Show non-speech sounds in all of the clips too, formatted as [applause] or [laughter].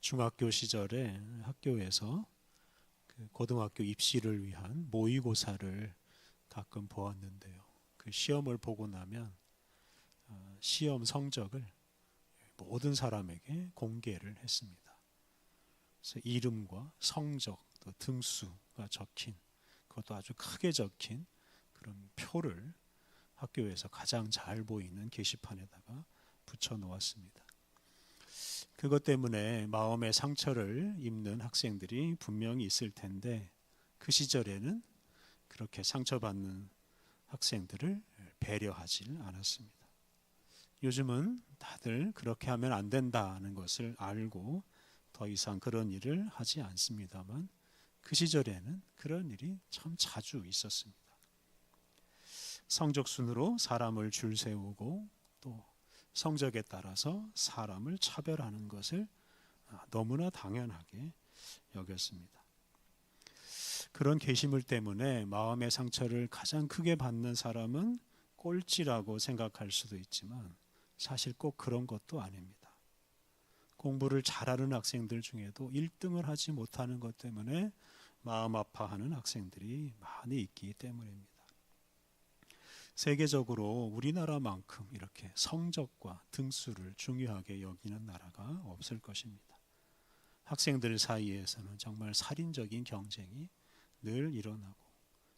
중학교 시절에 학교에서 그 고등학교 입시를 위한 모의고사를 가끔 보았는데요. 그 시험을 보고 나면 어, 시험 성적을 모든 사람에게 공개를 했습니다. 그래서 이름과 성적 또 등수가 적힌 그것도 아주 크게 적힌 그런 표를 학교에서 가장 잘 보이는 게시판에다가 붙여 놓았습니다. 그것 때문에 마음의 상처를 입는 학생들이 분명히 있을 텐데 그 시절에는 그렇게 상처받는 학생들을 배려하지 않았습니다. 요즘은 다들 그렇게 하면 안 된다는 것을 알고 더 이상 그런 일을 하지 않습니다만 그 시절에는 그런 일이 참 자주 있었습니다. 성적 순으로 사람을 줄 세우고 또 성적에 따라서 사람을 차별하는 것을 너무나 당연하게 여겼습니다. 그런 게시물 때문에 마음의 상처를 가장 크게 받는 사람은 꼴찌라고 생각할 수도 있지만 사실 꼭 그런 것도 아닙니다. 공부를 잘하는 학생들 중에도 1등을 하지 못하는 것 때문에 마음 아파하는 학생들이 많이 있기 때문입니다. 세계적으로 우리나라만큼 이렇게 성적과 등수를 중요하게 여기는 나라가 없을 것입니다. 학생들 사이에서는 정말 살인적인 경쟁이 늘 일어나고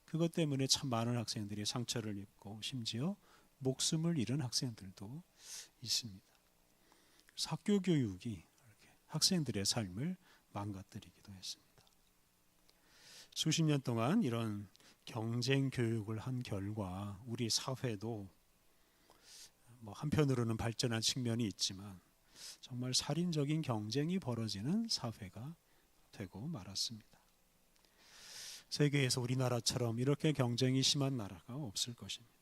그것 때문에 참 많은 학생들이 상처를 입고 심지어 목숨을 잃은 학생들도 있습니다. 학교 교육이 학생들의 삶을 망가뜨리기도 했습니다. 수십 년 동안 이런 경쟁 교육을 한 결과 우리 사회도 뭐 한편으로는 발전한 측면이 있지만 정말 살인적인 경쟁이 벌어지는 사회가 되고 말았습니다. 세계에서 우리나라처럼 이렇게 경쟁이 심한 나라가 없을 것입니다.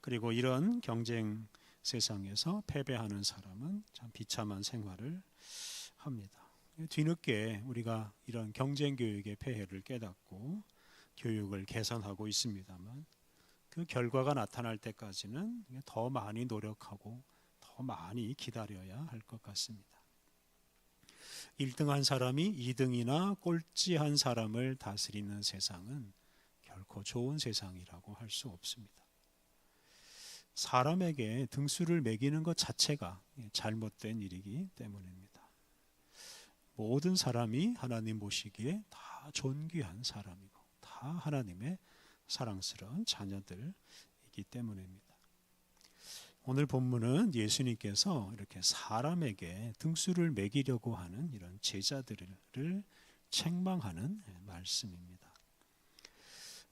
그리고 이런 경쟁 세상에서 패배하는 사람은 참 비참한 생활을 합니다. 뒤늦게 우리가 이런 경쟁 교육의 폐해를 깨닫고 교육을 개선하고 있습니다만 그 결과가 나타날 때까지는 더 많이 노력하고 더 많이 기다려야 할 것 같습니다. 1등 한 사람이 2등이나 꼴찌 한 사람을 다스리는 세상은 결코 좋은 세상이라고 할 수 없습니다. 사람에게 등수를 매기는 것 자체가 잘못된 일이기 때문입니다. 모든 사람이 하나님 보시기에 다 존귀한 사람이고 다 하나님의 사랑스러운 자녀들이기 때문입니다. 오늘 본문은 예수님께서 이렇게 사람에게 등수를 매기려고 하는 이런 제자들을 책망하는 말씀입니다.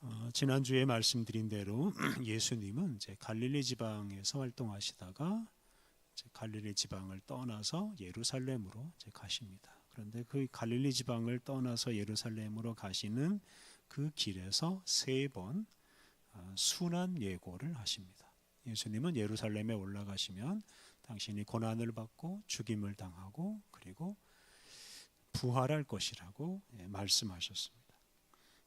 어, 지난주에 말씀드린 대로 [clears throat] 예수님은 이제 갈릴리 지방에서 활동하시다가 갈릴리 지방을 떠나서 예루살렘으로 가십니다. 그런데 그 갈릴리 지방을 떠나서 예루살렘으로 가시는 그 길에서 세번 어, 순환 예고를 하십니다. 예수님은 예루살렘에 올라가시면 당신이 고난을 받고 죽임을 당하고 그리고 부활할 것이라고 예, 말씀하셨습니다.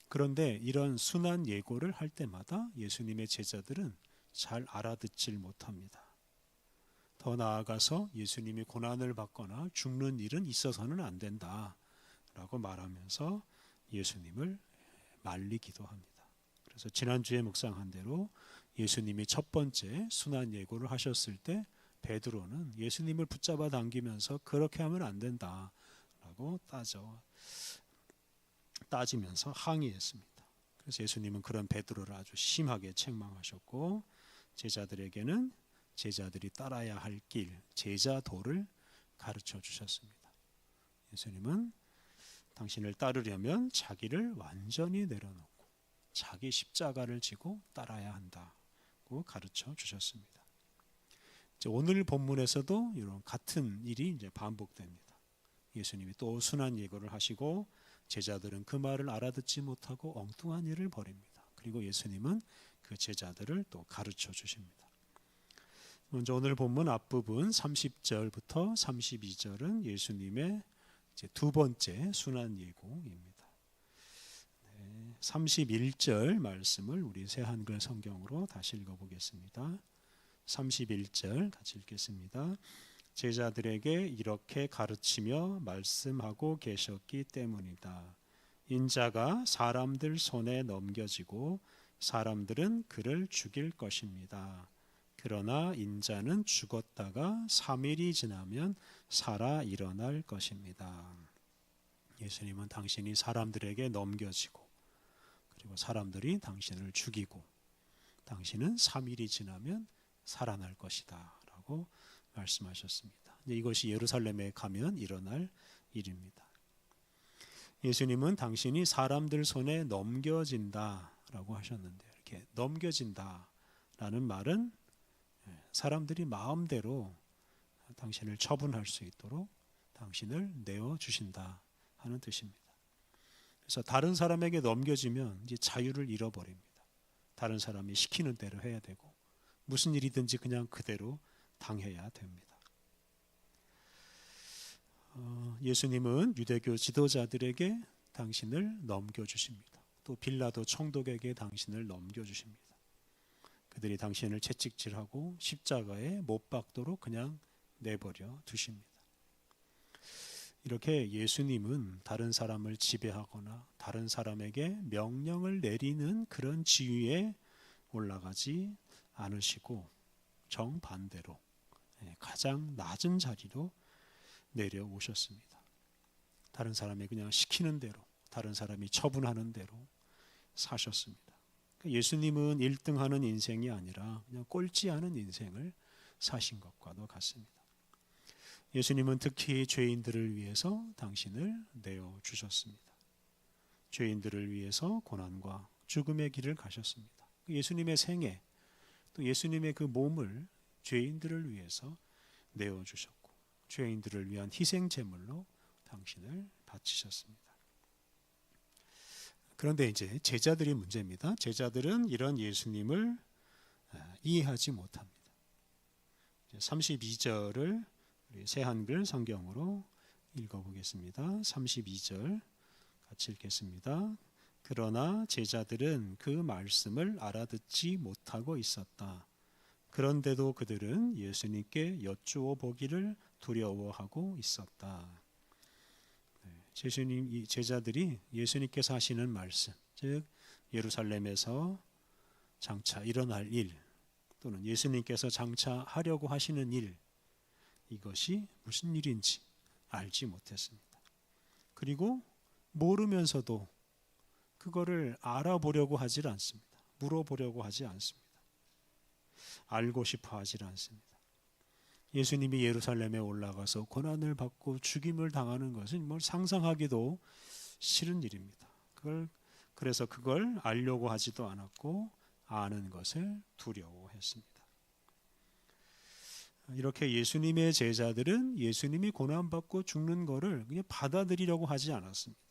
그런데 이런 순환 예고를 할 때마다 예수님의 제자들은 잘 알아듣질 못합니다. 더 나아가서 예수님이 고난을 받거나 죽는 일은 있어서는 안 된다 라고 말하면서 예수님을 말리 기도 합니다. 그래서 지난주에 묵상한 대로 예수님이 첫 번째 순환 예고를 하셨을 때 베드로는 예수님을 붙잡아 당기면서 그렇게 하면 안 된다라고 따져 따지면서 항의했습니다. 그래서 예수님은 그런 베드로를 아주 심하게 책망하셨고 제자들에게는 제자들이 따라야 할 길, 제자도를 가르쳐 주셨습니다. 예수님은 당신을 따르려면 자기를 완전히 내려놓고 자기 십자가를 지고 따라야 한다고 가르쳐 주셨습니다. 오늘 본문에서도 이런 같은 일이 이제 반복됩니다. 예수님이 또 순한 예고를 하시고 제자들은 그 말을 알아듣지 못하고 엉뚱한 일을 벌입니다. 그리고 예수님은 그 제자들을 또 가르쳐 주십니다. 먼저 오늘 본문 앞부분 30절부터 32절은 예수님의 두 번째 순환 예고입니다. 네, 31절 말씀을 우리 새 한글 성경으로 다시 읽어보겠습니다. 31절 같이 읽겠습니다. 제자들에게 이렇게 가르치며 말씀하고 계셨기 때문이다. 인자가 사람들 손에 넘겨지고 사람들은 그를 죽일 것입니다. 그러나 인자는 죽었다가 3일이 지나면 살아 일어날 것입니다. 예수님은 당신이 사람들에게 넘겨지고 그리고 사람들이 당신을 죽이고 당신은 3일이 지나면 살아날 것이다 라고 말씀하셨습니다. 이것이 예루살렘에 가면 일어날 일입니다. 예수님은 당신이 사람들 손에 넘겨진다 라고 하셨는데 이렇게 넘겨진다 라는 말은 사람들이 마음대로 당신을 처분할 수 있도록 당신을 내어 주신다 하는 뜻입니다. 그래서 다른 사람에게 넘겨지면 이제 자유를 잃어버립니다. 다른 사람이 시키는 대로 해야 되고 무슨 일이든지 그냥 그대로 당해야 됩니다. 어, 예수님은 유대교 지도자들에게 당신을 넘겨주십니다. 또 빌라도 총독에게 당신을 넘겨주십니다. 그들이 당신을 채찍질하고 십자가에 못 박도록 그냥 내버려 두십니다. 이렇게 예수님은 다른 사람을 지배하거나 다른 사람에게 명령을 내리는 그런 지위에 올라가지 않으시고 정반대로 예, 가장 낮은 자리로 내려오셨습니다. 다른 사람이 그냥 시키는 대로, 다른 사람이 처분하는 대로 사셨습니다. 그러니까 예수님은 1등하는 인생이 아니라 그냥 꼴찌 하는 인생을 사신 것과도 같습니다. 예수님은 특히 죄인들을 위해서 당신을 내어 주셨습니다. 죄인들을 위해서 고난과 죽음의 길을 가셨습니다. 예수님의 생애 또 예수님의 그 몸을 죄인들을 위해서 내어 주셨고 죄인들을 위한 희생 제물로 당신을 바치셨습니다. 그런데 이제 제자들이 문제입니다. 제자들은 이런 예수님을 아, 이해하지 못합니다. 32절을 우리 새 한글 성경으로 읽어보겠습니다. 32절 같이 읽겠습니다. 그러나 제자들은 그 말씀을 알아듣지 못하고 있었다. 그런데도 그들은 예수님께 여쭈어 보기를 두려워하고 있었다. 예수님 제자들이 예수님께서 하시는 말씀, 즉 예루살렘에서 장차 일어날 일 또는 예수님께서 장차 하려고 하시는 일 이것이 무슨 일인지 알지 못했습니다. 그리고 모르면서도 그거를 알아보려고 하질 않습니다. 물어보려고 하지 않습니다. 알고 싶어 하질 않습니다. 예수님이 예루살렘에 올라가서 고난을 받고 죽임을 당하는 것은 뭘 상상하기도 싫은 일입니다. 그걸 그래서 그걸 알려고 하지도 않았고 아는 것을 두려워했습니다. 이렇게 예수님의 제자들은 예수님이 고난받고 죽는 것을 그냥 받아들이려고 하지 않았습니다.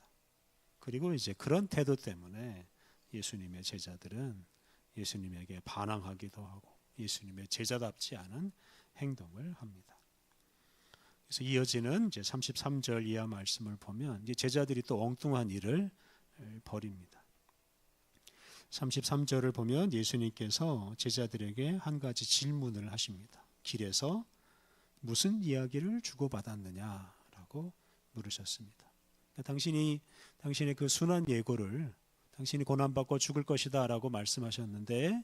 그리고 이제 그런 태도 때문에 예수님의 제자들은 예수님에게 반항하기도 하고 예수님의 제자답지 않은 행동을 합니다. 그래서 이어지는 이제 33절 이하 말씀을 보면 이제 제자들이 또 엉뚱한 일을 벌입니다. 33절을 보면 예수님께서 제자들에게 한 가지 질문을 하십니다. 길에서 무슨 이야기를 주고받았느냐라고 물으셨습니다. 그러니까 당신이 당신의 그 순한 예고를 당신이 고난받고 죽을 것이다라고 말씀하셨는데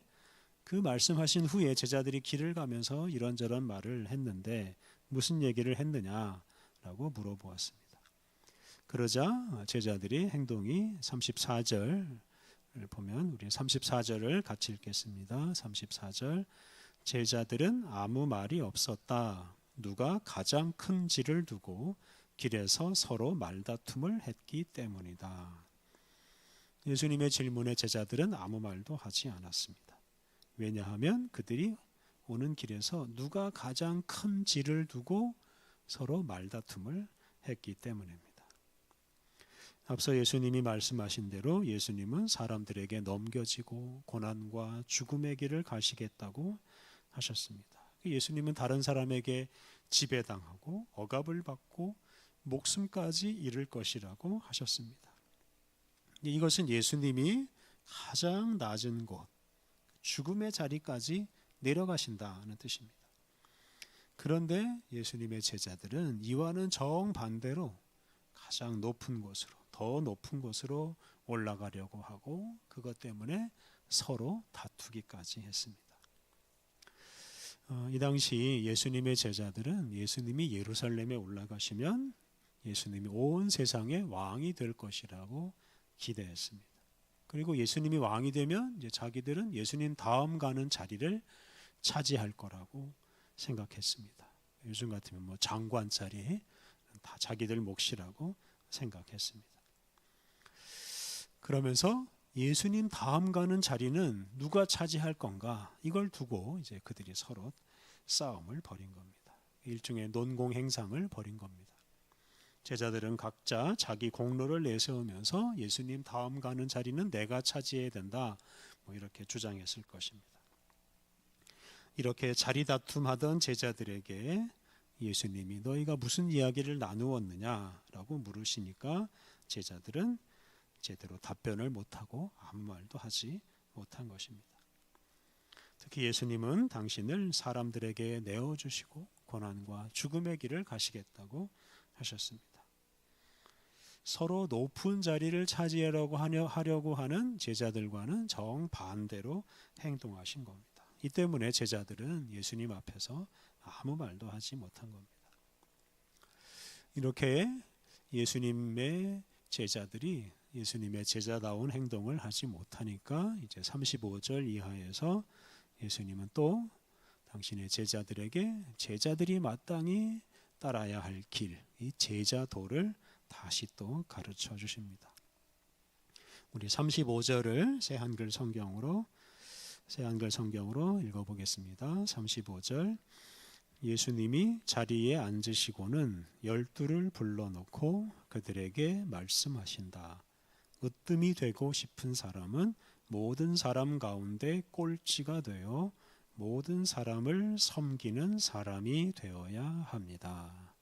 그 말씀하신 후에 제자들이 길을 가면서 이런저런 말을 했는데 무슨 얘기를 했느냐라고 물어보았습니다. 그러자 제자들이 행동이 34절 을 보면 우리 34절을 같이 읽겠습니다. 34절 제자들은 아무 말이 없었다. 누가 가장 큰 질을 두고 길에서 서로 말다툼을 했기 때문이다. 예수님의 질문에 제자들은 아무 말도 하지 않았습니다. 왜냐하면 그들이 오는 길에서 누가 가장 큰 질을 두고 서로 말다툼을 했기 때문입니다. 앞서 예수님이 말씀하신 대로 예수님은 사람들에게 넘겨지고 고난과 죽음의 길을 가시겠다고 하셨습니다. 예수님은 다른 사람에게 지배당하고 억압을 받고 목숨까지 잃을 것이라고 하셨습니다. 이것은 예수님이 가장 낮은 곳, 죽음의 자리까지 내려가신다는 뜻입니다. 그런데 예수님의 제자들은 이와는 정반대로 가장 높은 곳으로 더 높은 곳으로 올라가려고 하고 그것 때문에 서로 다투기까지 했습니다. 어, 이 당시 예수님의 제자들은 예수님이 예루살렘에 올라가시면 예수님이 온 세상의 왕이 될 것이라고 기대했습니다. 그리고 예수님이 왕이 되면 이제 자기들은 예수님 다음 가는 자리를 차지할 거라고 생각했습니다. 요즘 같으면 뭐 장관 자리 다 자기들 몫이라고 생각했습니다. 그러면서 예수님 다음 가는 자리는 누가 차지할 건가 이걸 두고 이제 그들이 서로 싸움을 벌인 겁니다. 일종의 논공 행상을 벌인 겁니다. 제자들은 각자 자기 공로를 내세우면서 예수님 다음 가는 자리는 내가 차지해야 된다. 뭐 이렇게 주장했을 것입니다. 이렇게 자리 다툼하던 제자들에게 예수님이 너희가 무슨 이야기를 나누었느냐라고 물으시니까 제자들은 제대로 답변을 못하고 아무 말도 하지 못한 것입니다. 특히 예수님은 당신을 사람들에게 내어주시고 고난과 죽음의 길을 가시겠다고 하셨습니다. 서로 높은 자리를 차지하려고 하려고 하는 제자들과는 정반대로 행동하신 겁니다. 이 때문에 제자들은 예수님 앞에서 아무 말도 하지 못한 겁니다. 이렇게 예수님의 제자들이 예수님의 제자다운 행동을 하지 못하니까 이제 35절 이하에서 예수님은 또 당신의 제자들에게 제자들이 마땅히 따라야 할 길, 이 제자도를 다시 또 가르쳐 주십니다. 우리 35절을 새 한글 성경으로 새 한글 성경으로 읽어 보겠습니다. 35절 예수님이 자리에 앉으시고는 열두를 불러놓고 그들에게 말씀하신다. 으뜸이 되고 싶은 사람은 모든 사람 가운데 꼴찌가 되어 모든 사람을 섬기는 사람이 되어야 합니다.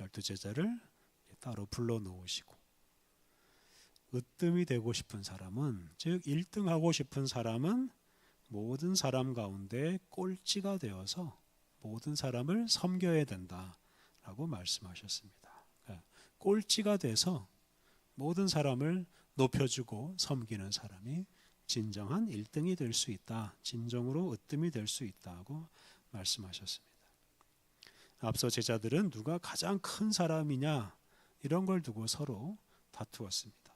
열두 제자를 따로 불러 놓으시고 으뜸이 되고 싶은 사람은 즉 1등하고 싶은 사람은 모든 사람 가운데 꼴찌가 되어서 모든 사람을 섬겨야 된다라고 말씀하셨습니다. 그러니까 꼴찌가 돼서 모든 사람을 높여주고 섬기는 사람이 진정한 1등이 될 수 있다. 진정으로 으뜸이 될 수 있다고 말씀하셨습니다. 앞서 제자들은 누가 가장 큰 사람이냐 이런 걸 두고 서로 다투었습니다.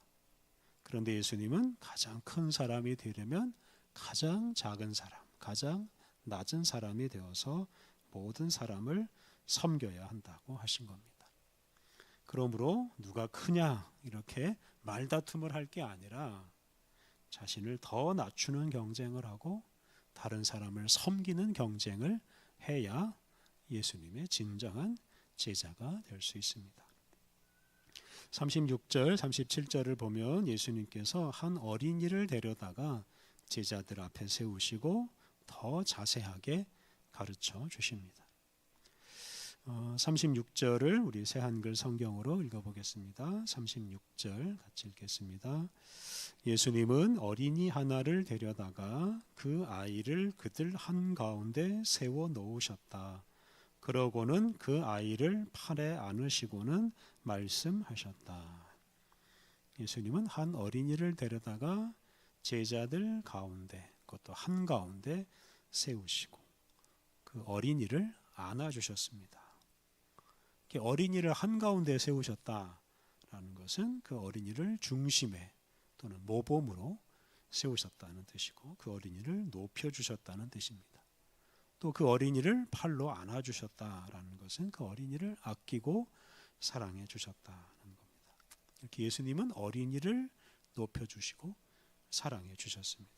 그런데 예수님은 가장 큰 사람이 되려면 가장 작은 사람, 가장 낮은 사람이 되어서 모든 사람을 섬겨야 한다고 하신 겁니다. 그러므로 누가 크냐 이렇게 말다툼을 할 게 아니라 자신을 더 낮추는 경쟁을 하고 다른 사람을 섬기는 경쟁을 해야 예수님의 진정한 제자가 될 수 있습니다. 36절, 37절을 보면 예수님께서 한 어린이를 데려다가 제자들 앞에 세우시고 더 자세하게 가르쳐 주십니다. 36절을 어, 우리 새 한글 성경으로 읽어보겠습니다. 36절 같이 읽겠습니다. 예수님은 어린이 하나를 데려다가 그 아이를 그들 한 가운데 세워 놓으셨다. 그러고는 그 아이를 팔에 안으시고는 말씀하셨다. 예수님은 한 어린이를 데려다가 제자들 가운데, 그것도 한 가운데 세우시고 그 어린이를 안아주셨습니다. 어린이를 한 가운데 세우셨다라는 것은 그 어린이를 중심에 또는 모범으로 세우셨다는 뜻이고 그 어린이를 높여 주셨다는 뜻입니다. 또 그 어린이를 팔로 안아 주셨다라는 것은 그 어린이를 아끼고 사랑해 주셨다는 겁니다. 이렇게 예수님은 어린이를 높여 주시고 사랑해 주셨습니다.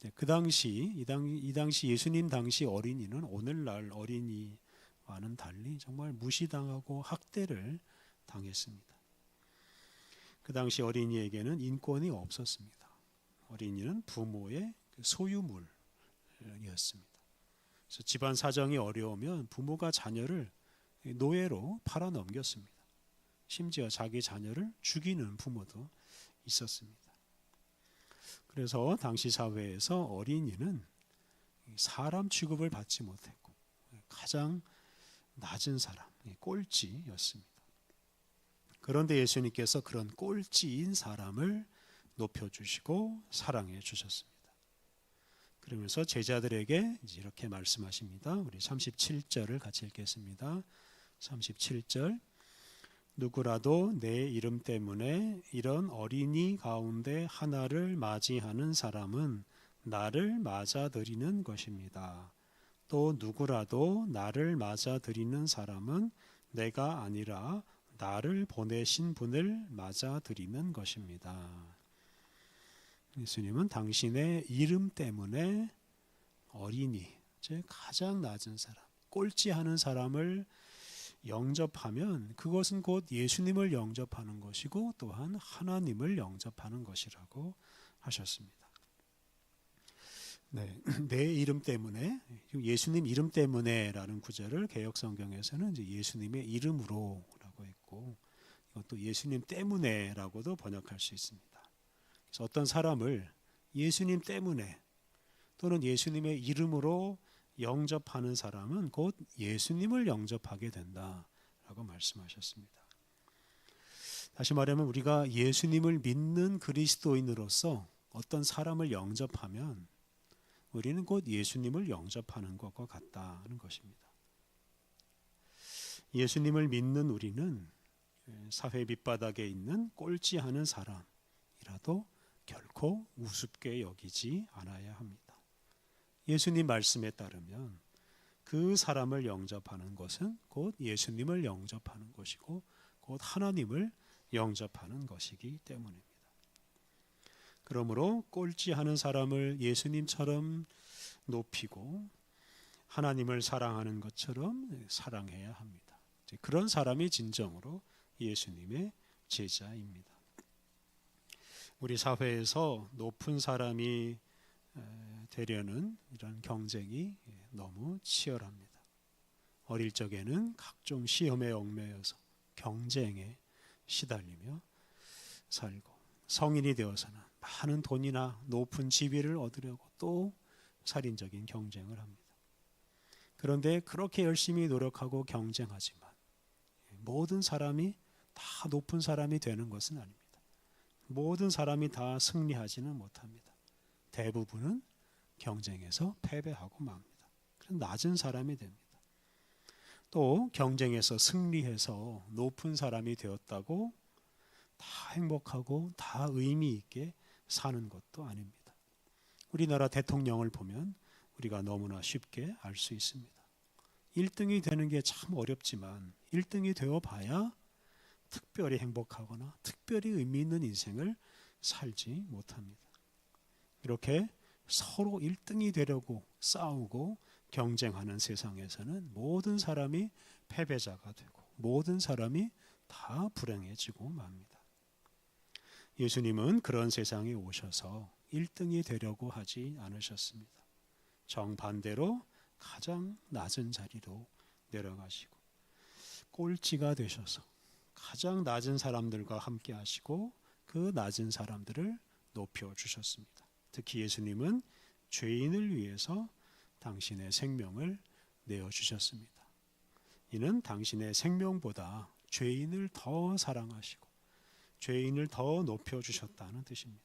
네, 그 당시 이, 당, 이 당시 예수님 당시 어린이는 오늘날 어린이 와는 달리 정말 무시당하고 학대를 당했습니다. 그 당시 어린이에게는 인권이 없었습니다. 어린이는 부모의 그 소유물이었습니다. 그래서 집안 사정이 어려우면 부모가 자녀를 노예로 팔아 넘겼습니다. 심지어 자기 자녀를 죽이는 부모도 있었습니다. 그래서 당시 사회에서 어린이는 사람 취급을 받지 못했고 가장 낮은 사람, 꼴찌였습니다. 그런데 예수님께서 그런 꼴찌인 사람을 높여주시고 사랑해 주셨습니다. 그러면서 제자들에게 이렇게 말씀하십니다. 우리 37절을 같이 읽겠습니다. 37절 누구라도 내 이름 때문에 이런 어린이 가운데 하나를 맞이하는 사람은 나를 맞아들이는 것입니다. 또 누구라도 나를 맞아들이는 사람은 내가 아니라 나를 보내신 분을 맞아들이는 것입니다. 예수님은 당신의 이름 때문에 어린이, 즉 가장 낮은 사람, 꼴찌하는 사람을 영접하면 그것은 곧 예수님을 영접하는 것이고 또한 하나님을 영접하는 것이라고 하셨습니다. 네, [clears throat] 내 이름 때문에 예수님 이름 때문에라는 구절을 개혁 성경에서는 이제 예수님의 이름으로라고 했고 이것도 예수님 때문에라고도 번역할 수 있습니다. 그래서 어떤 사람을 예수님 때문에 또는 예수님의 이름으로 영접하는 사람은 곧 예수님을 영접하게 된다라고 말씀하셨습니다. 다시 말하면 우리가 예수님을 믿는 그리스도인으로서 어떤 사람을 영접하면 우리는 곧 예수님을 영접하는 것과 같다는 것입니다. 예수님을 믿는 우리는 사회 밑바닥에 있는 꼴찌하는 사람이라도 결코 우습게 여기지 않아야 합니다. 예수님 말씀에 따르면 그 사람을 영접하는 것은 곧 예수님을 영접하는 것이고 곧 하나님을 영접하는 것이기 때문입니다. 그러므로 꼴찌하는 사람을 예수님처럼 높이고 하나님을 사랑하는 것처럼 사랑해야 합니다. 그런 사람이 진정으로 예수님의 제자입니다. 우리 사회에서 높은 사람이 되려는 이런 경쟁이 너무 치열합니다. 어릴 적에는 각종 시험에 얽매여서 경쟁에 시달리며 살고 성인이 되어서는 많은 돈이나 높은 지위를 얻으려고 또 살인적인 경쟁을 합니다. 그런데 그렇게 열심히 노력하고 경쟁하지만 모든 사람이 다 높은 사람이 되는 것은 아닙니다. 모든 사람이 다 승리하지는 못합니다. 대부분은 경쟁에서 패배하고 맙니다. 그런 낮은 사람이 됩니다. 또 경쟁에서 승리해서 높은 사람이 되었다고 다 행복하고 다 의미 있게 사는 것도 아닙니다. 우리나라 대통령을 보면 우리가 너무나 쉽게 알 수 있습니다. 1등이 되는 게 참 어렵지만 1등이 되어 봐야 특별히 행복하거나 특별히 의미 있는 인생을 살지 못합니다. 이렇게 서로 1등이 되려고 싸우고 경쟁하는 세상에서는 모든 사람이 패배자가 되고 모든 사람이 다 불행해지고 맙니다. 예수님은 그런 세상에 오셔서 1등이 되려고 하지 않으셨습니다. 정반대로 가장 낮은 자리로 내려가시고 꼴찌가 되셔서 가장 낮은 사람들과 함께 하시고 그 낮은 사람들을 높여 주셨습니다. 특히 예수님은 죄인을 위해서 당신의 생명을 내어 주셨습니다. 이는 당신의 생명보다 죄인을 더 사랑하시고 죄인을 더 높여 주셨다는 뜻입니다.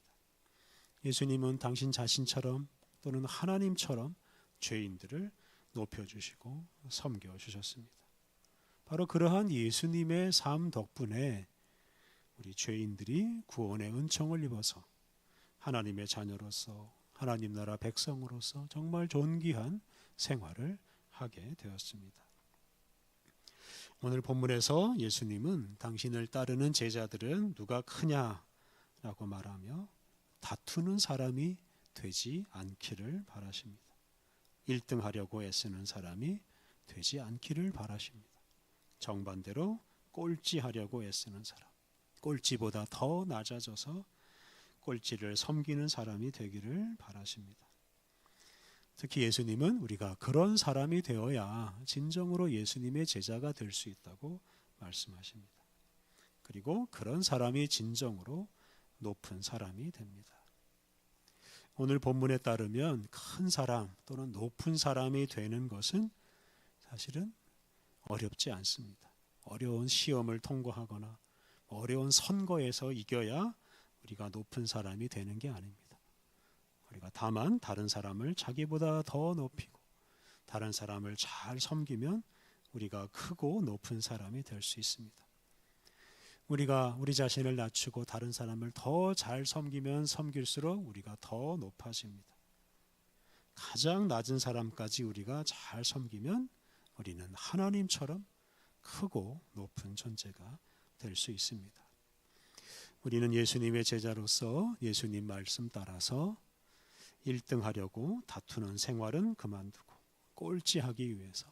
예수님은 당신 자신처럼 또는 하나님처럼 죄인들을 높여 주시고 섬겨 주셨습니다. 바로 그러한 예수님의 삶 덕분에 우리 죄인들이 구원의 은총을 입어서 하나님의 자녀로서 하나님 나라 백성으로서 정말 존귀한 생활을 하게 되었습니다. 오늘 본문에서 예수님은 당신을 따르는 제자들은 누가 크냐라고 말하며 다투는 사람이 되지 않기를 바라십니다. 1등 하려고 애쓰는 사람이 되지 않기를 바라십니다. 정반대로 꼴찌하려고 애쓰는 사람, 꼴찌보다 더 낮아져서 꼴찌를 섬기는 사람이 되기를 바라십니다. 특히 예수님은 우리가 그런 사람이 되어야 진정으로 예수님의 제자가 될 수 있다고 말씀하십니다. 그리고 그런 사람이 진정으로 높은 사람이 됩니다. 오늘 본문에 따르면 큰 사람 또는 높은 사람이 되는 것은 사실은 어렵지 않습니다. 어려운 시험을 통과하거나 어려운 선거에서 이겨야 우리가 높은 사람이 되는 게 아닙니다. 우리가 다만 다른 사람을 자기보다 더 높이고 다른 사람을 잘 섬기면 우리가 크고 높은 사람이 될 수 있습니다. 우리가 우리 자신을 낮추고 다른 사람을 더 잘 섬기면 섬길수록 우리가 더 높아집니다. 가장 낮은 사람까지 우리가 잘 섬기면 우리는 하나님처럼 크고 높은 존재가 될 수 있습니다. 우리는 예수님의 제자로서 예수님 말씀 따라서 1등 하려고 다투는 생활은 그만두고 꼴찌하기 위해서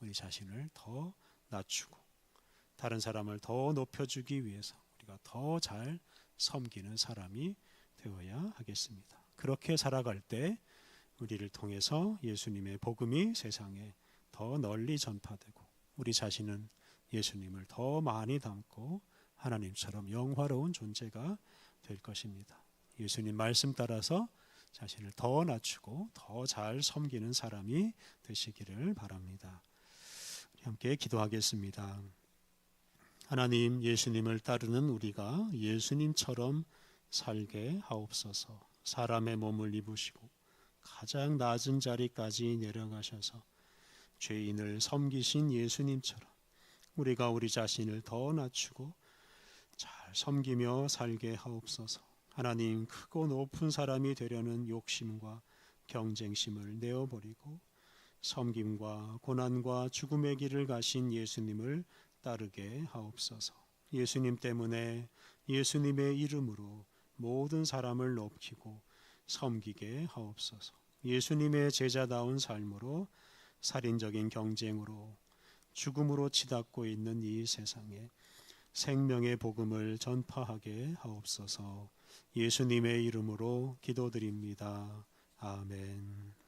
우리 자신을 더 낮추고 다른 사람을 더 높여주기 위해서 우리가 더 잘 섬기는 사람이 되어야 하겠습니다. 그렇게 살아갈 때 우리를 통해서 예수님의 복음이 세상에 더 널리 전파되고 우리 자신은 예수님을 더 많이 닮고 하나님처럼 영화로운 존재가 될 것입니다. 예수님 말씀 따라서 자신을 더 낮추고 더 잘 섬기는 사람이 되시기를 바랍니다. 함께 기도하겠습니다. 하나님 예수님을 따르는 우리가 예수님처럼 살게 하옵소서. 사람의 몸을 입으시고 가장 낮은 자리까지 내려가셔서 죄인을 섬기신 예수님처럼 우리가 우리 자신을 더 낮추고 잘 섬기며 살게 하옵소서. 하나님 크고 높은 사람이 되려는 욕심과 경쟁심을 내어버리고 섬김과 고난과 죽음의 길을 가신 예수님을 따르게 하옵소서. 예수님 때문에 예수님의 이름으로 모든 사람을 높이고 섬기게 하옵소서. 예수님의 제자다운 삶으로 살인적인 경쟁으로 죽음으로 치닫고 있는 이 세상에 생명의 복음을 전파하게 하옵소서. 예수님의 이름으로 기도드립니다. 아멘.